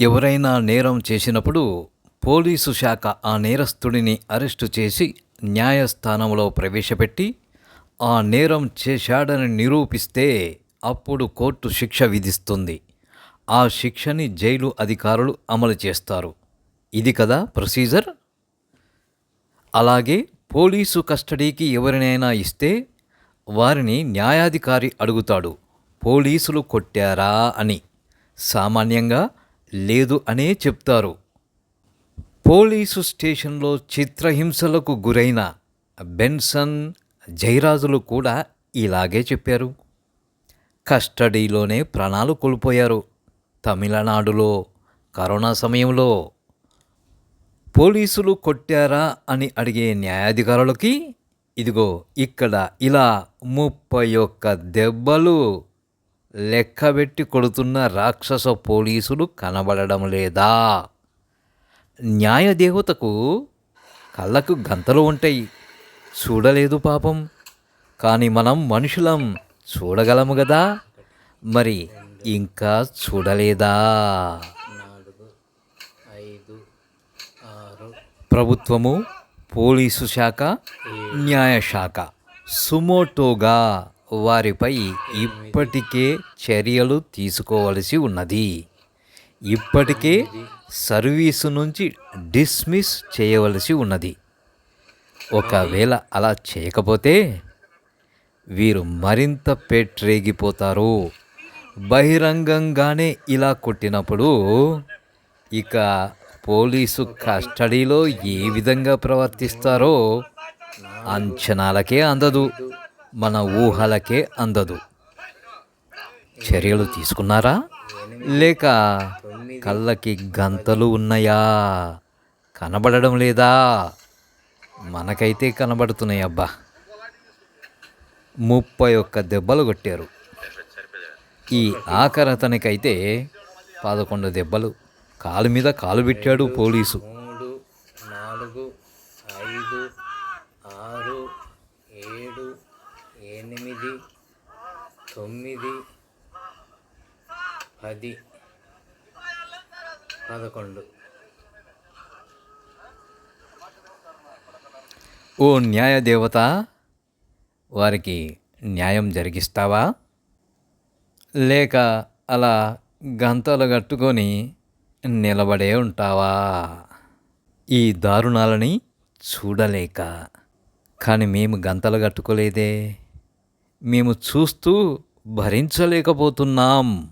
ఎవరైనా నేరం చేసినప్పుడు పోలీసు శాఖ ఆ నేరస్తుడిని అరెస్టు చేసి న్యాయస్థానంలో ప్రవేశపెట్టి ఆ నేరం చేశాడని నిరూపిస్తే అప్పుడు కోర్టు శిక్ష విధిస్తుంది. ఆ శిక్షని జైలు అధికారులు అమలు చేస్తారు. ఇది కదా ప్రొసీజర్? అలాగే పోలీసు కస్టడీకి ఎవరినైనా ఇస్తే వారిని న్యాయాధికారి అడుగుతాడు పోలీసులు కొట్టారా? అని. సామాన్యంగా లేదు అనే చెప్తారు. పోలీసు స్టేషన్లో చిత్రహింసలకు గురైన బెన్సన్ జయరాజులు కూడా ఇలాగే చెప్పారు. కస్టడీలోనే ప్రాణాలు కోల్పోయారు. తమిళనాడులో కరోనా సమయంలో పోలీసులు కొట్టారా అని అడిగే న్యాయాధికారులకి ఇదిగో ఇక్కడ ఇలా ముప్పై ఒక్క దెబ్బలు లెక్కబెట్టి కొడుతున్న రాక్షస పోలీసులు కనబడడం లేదా? న్యాయదేవతకు కళ్ళకు గంతలు ఉంటాయి. చూడలేదు పాపం. కానీ మనం మనుషులం చూడగలము కదా మరి ఇంకా చూడలేదా? ఐదు ప్రభుత్వము పోలీసు శాఖ న్యాయశాఖ సుమోటోగా. వారిపై ఇప్పటికే చర్యలు తీసుకోవలసి ఉన్నది. ఇప్పటికే సర్వీసు నుంచి డిస్మిస్ చేయవలసి ఉన్నది. ఒకవేళ అలా చేయకపోతే వీరు మరింత పేట్రేగిపోతారు. బహిరంగంగానే ఇలా కొట్టినప్పుడు ఇక పోలీసు కస్టడీలో ఏ విధంగా ప్రవర్తిస్తారో అంచనాలకే అందదు. మన ఊహలకే అందదు. చర్యలు తీసుకున్నారా? లేక కళ్ళకి గంతలు ఉన్నాయా? కనబడడం లేదా? మనకైతే కనబడుతున్నాయి అబ్బా. ముప్పై ఒక్క దెబ్బలు కొట్టారు. ఈ ఆఖరి అతనికైతే పదకొండు దెబ్బలు. కాలు మీద కాలు పెట్టాడు పోలీసు. మూడు నాలుగు ఐదు ఆరు ఏడు ఎనిమిది తొమ్మిది పది పదకొండు. ఓ న్యాయదేవత వారికి న్యాయం జరిగిస్తావా? లేక అలా గంతలు కట్టుకొని నిలబడే ఉంటావా? ఈ దారుణాలని చూడలేక. కానీ మేము గంతలు కట్టుకోలేదే. మేము చూస్తూ భరించలేకపోతున్నాం.